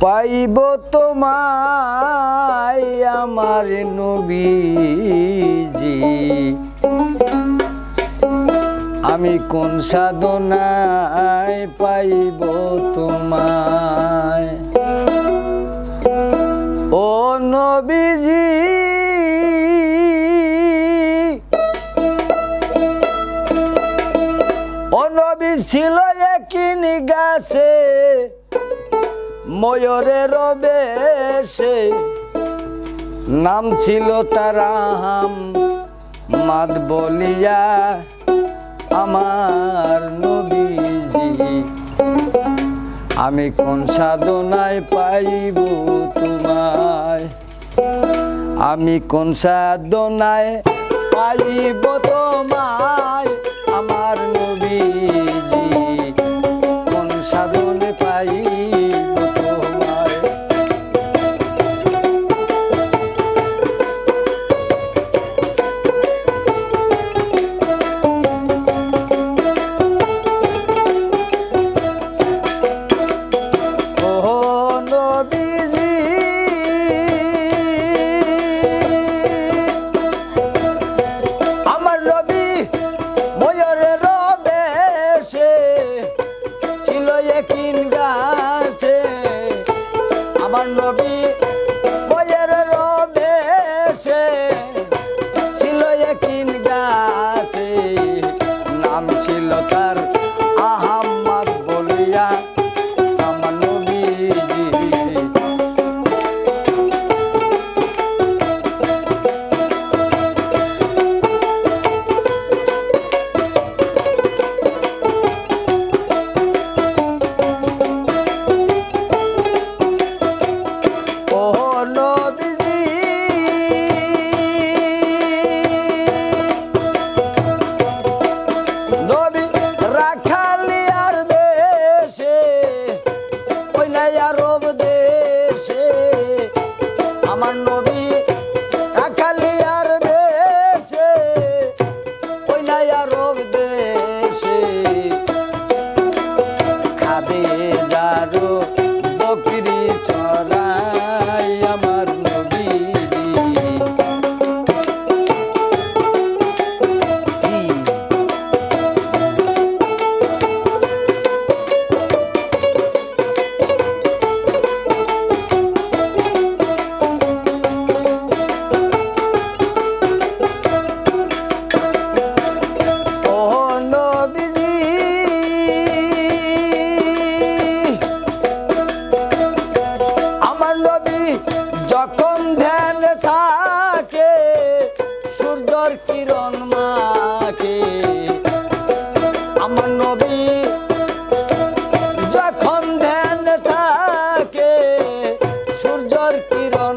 পাইব তোমায় আমার নবীজি। আমি কোন সাধনায় পাইব তোমায়? ও নবীজি আছে ময়ূরের বেশে নাম ছিল তারাম মাদ বলিয়া আমার নবীজি, আমি কোন সাধনায় পাইব তোমায়? আমি কোন সাধনায় পাইব তোমায়? আমার নবী Ella é থাকে সূর্যর কিরণ মাকে আমার নবী যখন ধ্যান থাকে সূর্যর কিরণ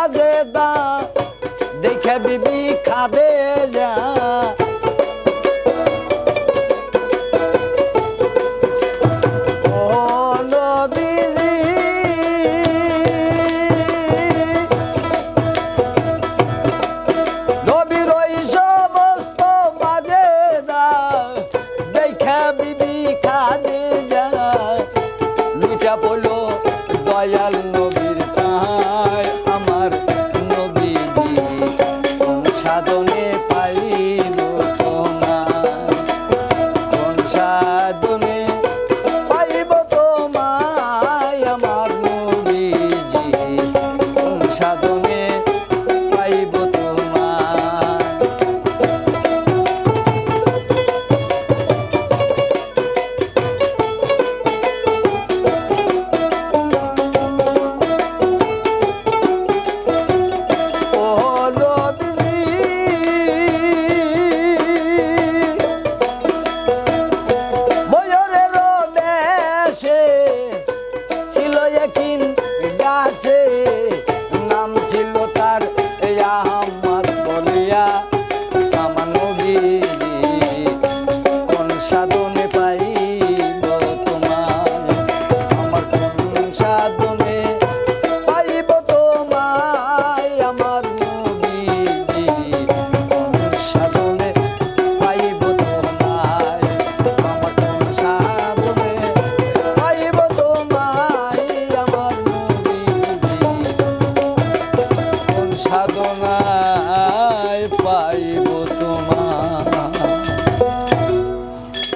বাজে দা দেখে বিবি খাদে যা। বিবি খাদে যা। লুচা পড়ল দয়াল dunia. ছিল তার